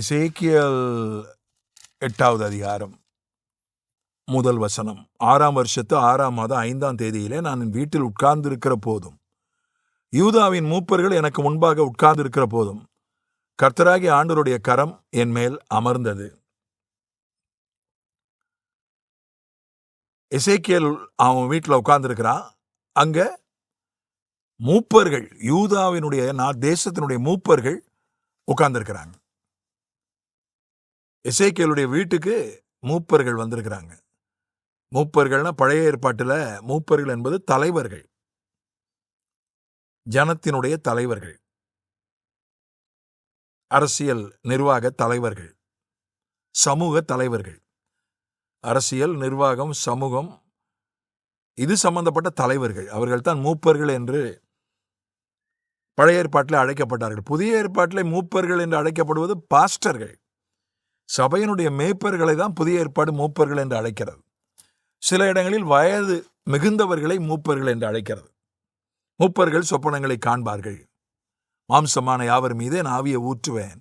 எசேக்கியல் எட்டாவது அதிகாரம் முதல் வசனம். ஆறாம் வருஷத்து ஆறாம் மாதம் ஐந்தாம் தேதியிலே நான் என் வீட்டில் உட்கார்ந்திருக்கிற போதும் யூதாவின் மூப்பர்கள் எனக்கு முன்பாக உட்கார்ந்திருக்கிற போதும் கர்த்தராகி ஆண்டருடைய கரம் என் மேல் அமர்ந்தது. எசேக்கியல் அவன் வீட்டில் உட்கார்ந்திருக்கிறான் அங்க மூப்பர்கள் யூதாவினுடைய நான் தேசத்தினுடைய மூப்பர்கள் உட்கார்ந்திருக்கிறாங்க. எசேக்கியலுடைய வீட்டுக்கு மூப்பர்கள் வந்திருக்கிறாங்க. மூப்பர்கள்னா பழைய ஏற்பாட்டில் மூப்பர்கள் என்பது தலைவர்கள். ஜனத்தினுடைய தலைவர்கள். அரசியல் நிர்வாக தலைவர்கள். சமூக தலைவர்கள். அரசியல் நிர்வாகம் சமூகம் இது சம்பந்தப்பட்ட தலைவர்கள். அவர்கள் தான் மூப்பர்கள் என்று பழைய ஏற்பாட்டில் அழைக்கப்பட்டார்கள். புதிய ஏற்பாட்டில் மூப்பர்கள் என்று அழைக்கப்படுவது பாஸ்டர்கள். சபையினுடைய மேய்ப்பர்களை தான் புதிய ஏற்பாடு மூப்பர்கள் என்று அழைக்கிறது. சில இடங்களில் வயது மிகுந்தவர்களை மூப்பர்கள் என்று அழைக்கிறது. மூப்பர்கள் சொப்பனங்களை காண்பார்கள். மாம்சமான யாவர் மீது நான் ஆவியை ஊற்றுவேன்.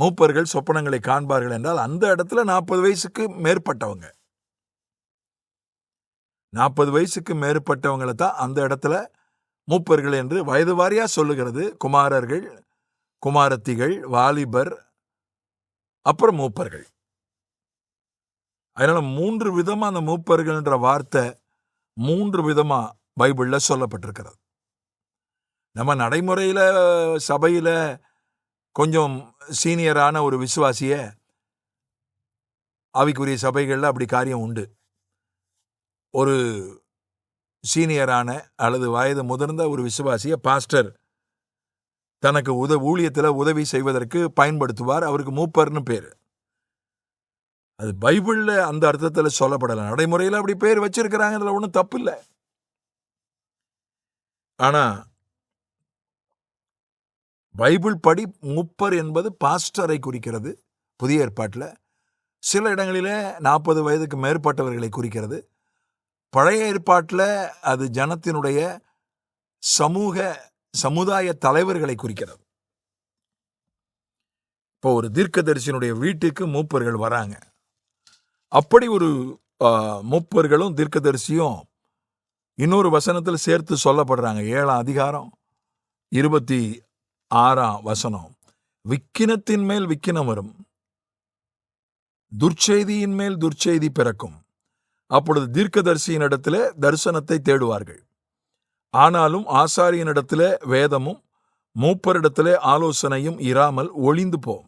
மூப்பர்கள் சொப்பனங்களை காண்பார்கள் என்றால் அந்த இடத்துல நாற்பது வயசுக்கு மேற்பட்டவங்க. நாற்பது வயசுக்கு மேற்பட்டவங்களை தான் அந்த இடத்துல மூப்பர்கள் என்று வயது வாரியாக சொல்லுகிறது. குமாரர்கள் குமாரத்திகள் வாலிபர் அப்புறம் மூப்பர்கள். அதனால் மூன்று விதமாக அந்த மூப்பர்கள்ன்ற வார்த்தை மூன்று விதமாக பைபிளில் சொல்லப்பட்டிருக்கிறது. நம்ம நடைமுறையில் சபையில் கொஞ்சம் சீனியரான ஒரு விசுவாசிய அவைக்குரிய சபைகளில் அப்படி காரியம் உண்டு. ஒரு சீனியரான அல்லது வயது முதிர்ந்த ஒரு விசுவாசிய பாஸ்டர் தனக்கு உத ஊழியத்தில் உதவி செய்வதற்கு பயன்படுத்துவார். அவருக்கு மூப்பர்னு பேர். அது பைபிளில் அந்த அர்த்தத்தில் சொல்லப்படலை. நடைமுறையில் அப்படி பேர் வச்சிருக்கிறாங்கன்றதுல ஒன்றும் தப்பு இல்லை. ஆனால் பைபிள் படி மூப்பர் என்பது பாஸ்டரை குறிக்கிறது. புதிய ஏற்பாட்டில். சில இடங்களிலே நாற்பது வயதுக்கு மேற்பட்டவர்களை குறிக்கிறது. பழைய ஏற்பாட்டில் அது ஜனத்தினுடைய சமூக சமுதாய தலைவர்களை குறிக்கிறது. இப்போ ஒரு தீர்க்கதரிசியினுடைய வீட்டுக்கு மூப்பர்கள் வராங்க. அப்படி ஒரு மூப்பர்களும் தீர்க்கதரிசியும் இன்னொரு வசனத்தில் சேர்த்து சொல்லப்படுறாங்க. ஏழாம் அதிகாரம் இருபத்தி ஆறாம் வசனம். விக்கினத்தின் மேல் விக்கினம் வரும். துர்ச்செய்தியின் மேல் துர்ச்செய்தி பிறக்கும். அப்பொழுது தீர்க்கதரிசியின் இடத்துல தரிசனத்தை தேடுவார்கள். ஆனாலும் ஆசாரியனிடத்துல வேதமும் மூப்பரிடத்துல ஆலோசனையும் இராமல் ஒளிந்து போம்.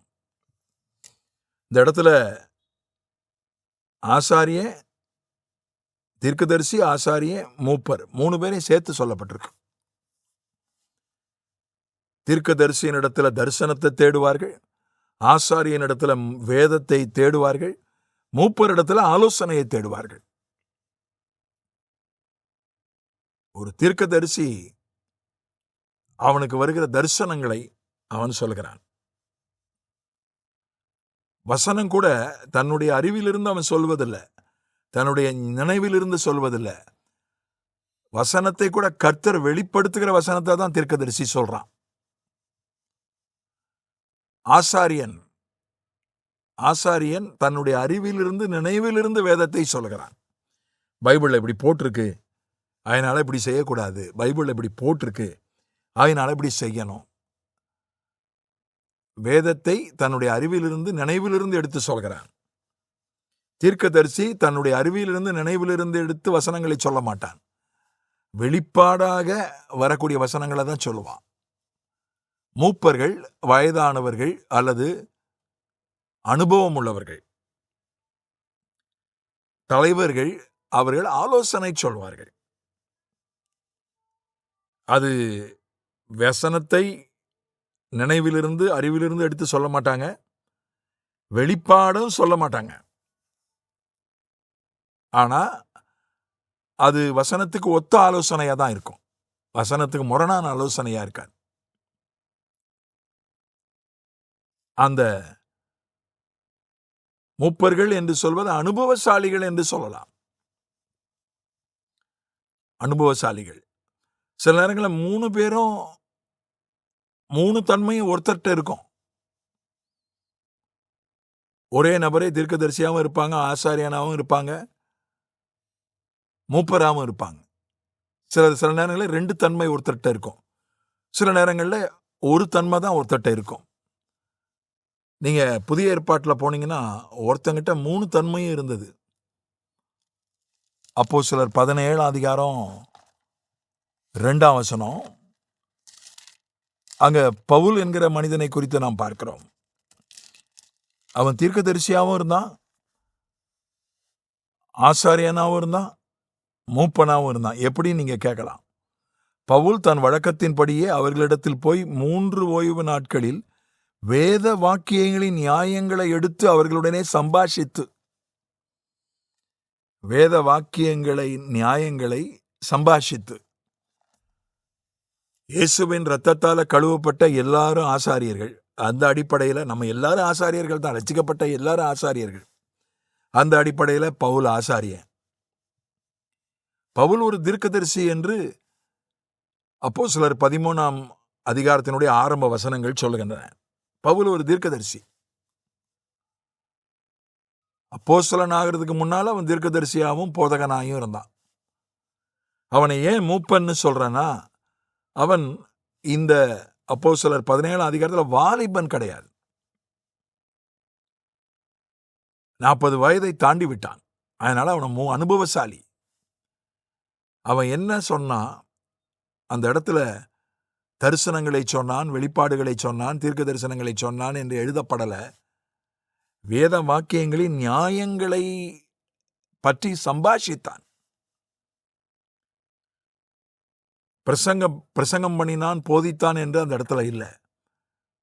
இந்த இடத்துல ஆசாரிய தீர்க்கதரிசி ஆசாரிய மூப்பர் மூணு பேரையும் சேர்த்து சொல்லப்பட்டிருக்கு. தீர்க்கதரிசியின் தரிசனத்தை தேடுவார்கள் ஆசாரியன் இடத்துல வேதத்தை தேடுவார்கள் மூப்பர் இடத்துல ஆலோசனையை தேடுவார்கள். ஒரு தீர்க்கதரிசி அவனுக்கு வருகிற தரிசனங்களை அவன் சொல்கிறான். வசனம் கூட தன்னுடைய அறிவிலிருந்து அவன் சொல்வதில்லை. தன்னுடைய நினைவிலிருந்து சொல்வதில்லை. வசனத்தை கூட கர்த்தர் வெளிப்படுத்துகிற வசனத்தை தான் தீர்க்கதரிசி சொல்றான். ஆசாரியன் ஆசாரியன் தன்னுடைய அறிவிலிருந்து நினைவிலிருந்து வேதத்தை சொல்கிறான். பைபிள்ல இப்படி போட்டிருக்கு. அதனால இப்படி செய்யக்கூடாது. பைபிள்ல இப்படி போட்டிருக்கு. அதனால் இப்படி செய்யணும். வேதத்தை தன்னுடைய அறிவிலிருந்து நினைவிலிருந்து எடுத்து சொல்கிறான் தீர்க்கதரிசி தன்னுடைய அறிவியிலிருந்து நினைவிலிருந்து எடுத்து வசனங்களை சொல்ல மாட்டான். வெளிப்பாடாக வரக்கூடிய வசனங்களை தான் சொல்லுவான். மூப்பர்கள் வயதானவர்கள் அல்லது அனுபவம் உள்ளவர்கள். தலைவர்கள் அவர்கள் ஆலோசனை சொல்வார்கள். அது வசனத்தை நினைவிலிருந்து அறிவிலிருந்து எடுத்து சொல்ல மாட்டாங்க. வெளிப்பாடும் சொல்ல மாட்டாங்க. ஆனா அது வசனத்துக்கு ஒத்த ஆலோசனையா தான் இருக்கும். வசனத்துக்கு முரணான ஆலோசனையா இருக்காது. அந்த மூப்பர்கள் என்று சொல்வது அனுபவசாலிகள் என்று சொல்லலாம். அனுபவசாலிகள். சில நேரங்களில் மூணு பேரும் மூணு தன்மையும் ஒருத்தர்கிட்ட இருக்கும். ஒரே நபரே தீர்க்கதரிசியாகவும் இருப்பாங்க ஆசாரியனாகவும் இருப்பாங்க மூப்பராகவும் இருப்பாங்க. சில சில நேரங்களில் ரெண்டு தன்மை ஒருத்தர்கிட்ட இருக்கும். சில நேரங்களில் ஒரு தன்மை தான் ஒருத்தர்கிட்ட இருக்கும். நீங்கள் புதிய ஏற்பாட்டில் போனீங்கன்னா ஒருத்தங்கிட்ட மூணு தன்மையும் இருந்தது. அப்போ சிலர் பதினேழாம் அதிகாரம் ரெண்டாம் வசனம் அங்க பவுல் என்கிற மனிதனை குறித்து நாம் பார்க்கிறோம். அவன் தீர்க்கதரிசியாகவும் இருந்தான் ஆசாரியனாகவும் இருந்தான் மூப்பனாகவும் இருந்தான். எப்படி நீங்க கேட்கலாம். பவுல் தன் வழக்கத்தின்படியே அவர்களிடத்தில் போய் மூன்று ஓய்வு நாட்களில் வேத வாக்கியங்களின் நியாயங்களை எடுத்து அவர்களுடனே சம்பாஷித்து வேத வாக்கியங்களை நியாயங்களை சம்பாஷித்து இயேசுவின் ரத்தத்தால் கழுவப்பட்ட எல்லாரும் ஆசாரியர்கள். அந்த அடிப்படையில் நம்ம எல்லாரும் ஆசாரியர்கள் தான் ரசிக்கப்பட்ட எல்லாரும் ஆசாரியர்கள். அந்த அடிப்படையில் பவுல் ஆசாரியன். பவுல் ஒரு தீர்க்கதரிசி என்று அப்போ சிலர் பதிமூணாம் அதிகாரத்தினுடைய ஆரம்ப வசனங்கள் சொல்லுகின்றன. பவுல் ஒரு தீர்க்கதரிசி. அப்போஸ்தலன் ஆகிறதுக்கு முன்னால் அவன் தீர்க்கதரிசியாகவும் போதகனாயும் இருந்தான். அவனை ஏன் மூப்பன்னு சொல்றேன்னா அவன் இந்த அப்போ சிலர் பதினேழாம் அதிகாரத்தில் வாலிபன் கிடையாது. நாற்பது வயதை தாண்டி விட்டான். அதனால அவனை மூ அனுபவசாலி. அவன் என்ன சொன்னான் அந்த இடத்துல தரிசனங்களை சொன்னான் வெளிப்பாடுகளை சொன்னான் தீர்க்க தரிசனங்களை சொன்னான் என்று எழுதப்படலை. வேத வாக்கியங்களின் நியாயங்களை பற்றி சம்பாஷித்தான். பிரசங்கம் பிரசங்கம் பண்ணினான் போதித்தான் என்று அந்த இடத்துல இல்லை.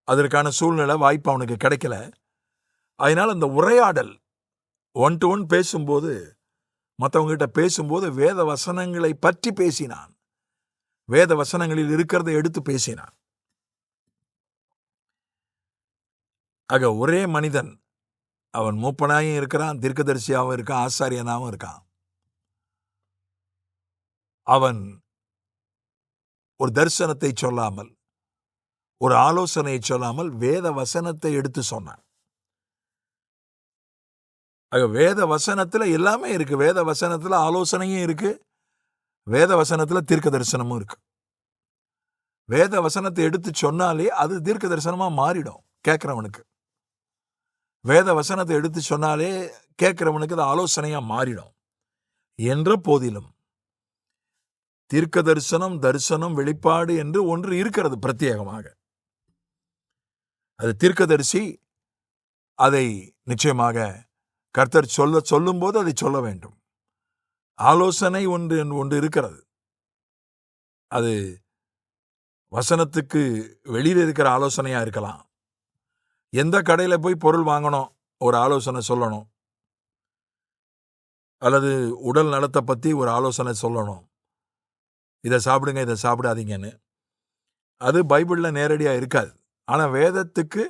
அதற்கான சூழ்நிலை வாய்ப்பு அவனுக்கு கிடைக்கல. அதனால் அந்த உரையாடல் ஒன் டு ஒன் பேசும்போது மற்றவங்ககிட்ட பேசும்போது வேத வசனங்களை பற்றி பேசினான். வேத வசனங்களில் இருக்கிறதை எடுத்து பேசினான். ஆக ஒரே மனிதன் அவன் மூப்பனாயும் இருக்கிறான் தீர்க்கதரிசியாகவும் இருக்கான் ஆசாரியனாகவும் இருக்கான். அவன் ஒரு தரிசனத்தை சொல்லாமல் ஒரு ஆலோசனையை சொல்லாமல் வேத வசனத்தை எடுத்து சொன்னான் வேத வசனத்துல எல்லாமே இருக்கு. வேத வசனத்துல ஆலோசனையும் இருக்கு. வேத வசனத்துல தீர்க்க தரிசனமும் இருக்கு. வேத வசனத்தை எடுத்து சொன்னாலே அது தீர்க்க தரிசனமா மாறிடும் கேட்குறவனுக்கு. வேத வசனத்தை எடுத்து சொன்னாலே கேட்குறவனுக்கு அது ஆலோசனையா மாறிடும். என்ற போதிலும் தீர்க்க தரிசனம் தரிசனம் வெளிப்பாடு என்று ஒன்று இருக்கிறது பிரத்யேகமாக. அது தீர்க்கதரிசி அதை நிச்சயமாக கர்த்தர் சொல்ல சொல்லும்போது அதை சொல்ல வேண்டும். ஆலோசனை ஒன்று ஒன்று இருக்கிறது. அது வசனத்துக்கு வெளியில் இருக்கிற ஆலோசனையா இருக்கலாம். எந்த கடையில் போய் பொருள் வாங்கணும் ஒரு ஆலோசனை சொல்லணும். அல்லது உடல் நலத்தை பற்றி ஒரு ஆலோசனை சொல்லணும். இதை சாப்பிடுங்க இதை சாப்பிடாதீங்கன்னு. அது பைபிளில் நேரடியாக இருக்காது. ஆனால் வேதத்துக்கு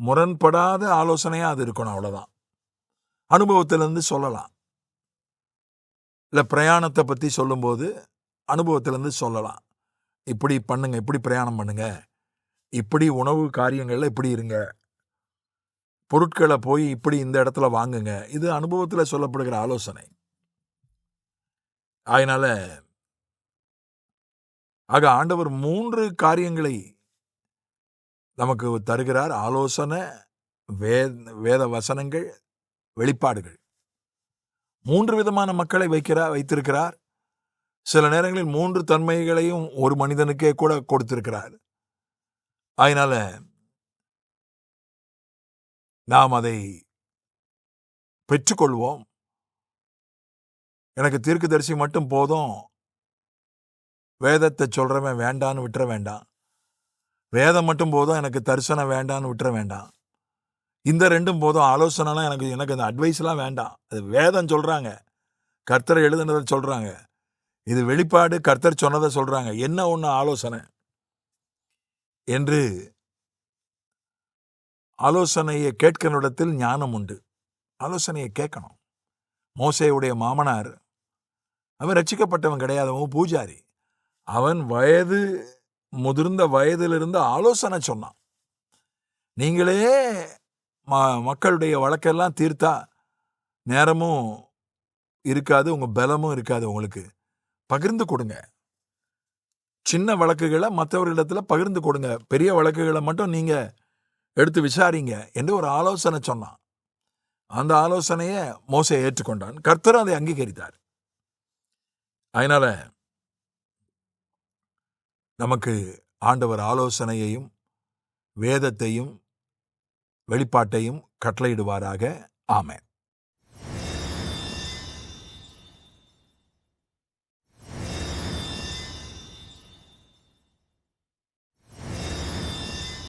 முரண்படாத ஆலோசனையாக அது இருக்கணும் அவ்வளோதான் அனுபவத்திலேருந்து சொல்லலாம். இல்லை பிரயாணத்தை பற்றி சொல்லும்போது அனுபவத்திலேருந்து சொல்லலாம். இப்படி பண்ணுங்க இப்படி பிரயாணம் பண்ணுங்க. இப்படி உணவு காரியங்களில் இப்படி இருங்க. பொருட்களை போய் இப்படி இந்த இடத்துல வாங்குங்க. இது அனுபவத்தில் சொல்லப்படுகிற ஆலோசனை. அதனால் ஆக ஆண்டவர் மூன்று காரியங்களை நமக்கு தருகிறார். ஆலோசனை வேத வேத வசனங்கள் வெளிப்பாடுகள். மூன்று விதமான மக்களை வைக்கிறார் வைத்திருக்கிறார். சில நேரங்களில் மூன்று தன்மைகளையும் ஒரு மனிதனுக்கே கூட கொடுத்திருக்கிறார். அதனால நாம் அதை பெற்றுக்கொள்வோம். எனக்கு தீர்க்கதரிசி மட்டும் போதும். வேதத்தை சொல்கிறவன் வேண்டான்னு விட்டுற வேண்டாம். வேதம் மட்டும் போதும் எனக்கு தரிசனம் வேண்டான்னு விட்டுற வேண்டாம். இந்த ரெண்டும் போதும் ஆலோசனைலாம் எனக்கு எனக்கு அந்த அட்வைஸ்லாம் வேண்டாம். அது வேதம் சொல்கிறாங்க கர்த்தர் எழுதுனதை சொல்கிறாங்க இது வெளிப்பாடு கர்த்தர் சொன்னதை சொல்கிறாங்க என்ன ஒன்று ஆலோசனை? என்று ஆலோசனையை கேட்கிற ஞானம் உண்டு. ஆலோசனையை கேட்கணும். மோசையுடைய மாமனார் அவன் ரட்சிக்கப்பட்டவன் கிடையாதவன் பூஜாரி. அவன் வயது முதிர்ந்த வயதிலிருந்து ஆலோசனை சொன்னான். நீங்களே ம மக்களுடைய வழக்கெல்லாம் தீர்த்தா நேரமும் இருக்காது உங்கள் பலமும் இருக்காது உங்களுக்கு. பகிர்ந்து கொடுங்க. சின்ன வழக்குகளை மற்றவர்களிடத்தில் பகிர்ந்து கொடுங்க. பெரிய வழக்குகளை மட்டும் நீங்கள் எடுத்து விசாரிங்க என்று ஒரு ஆலோசனை சொன்னான். அந்த ஆலோசனையை மோசையை ஏற்றுக்கொண்டான். கர்த்தரும் அதை அங்கீகரித்தார். அதனால் நமக்கு ஆண்டவர் ஆலோசனையையும் வேதத்தையும் வெளிப்பாட்டையும் கட்டளையிடுவாராக. ஆமேன்.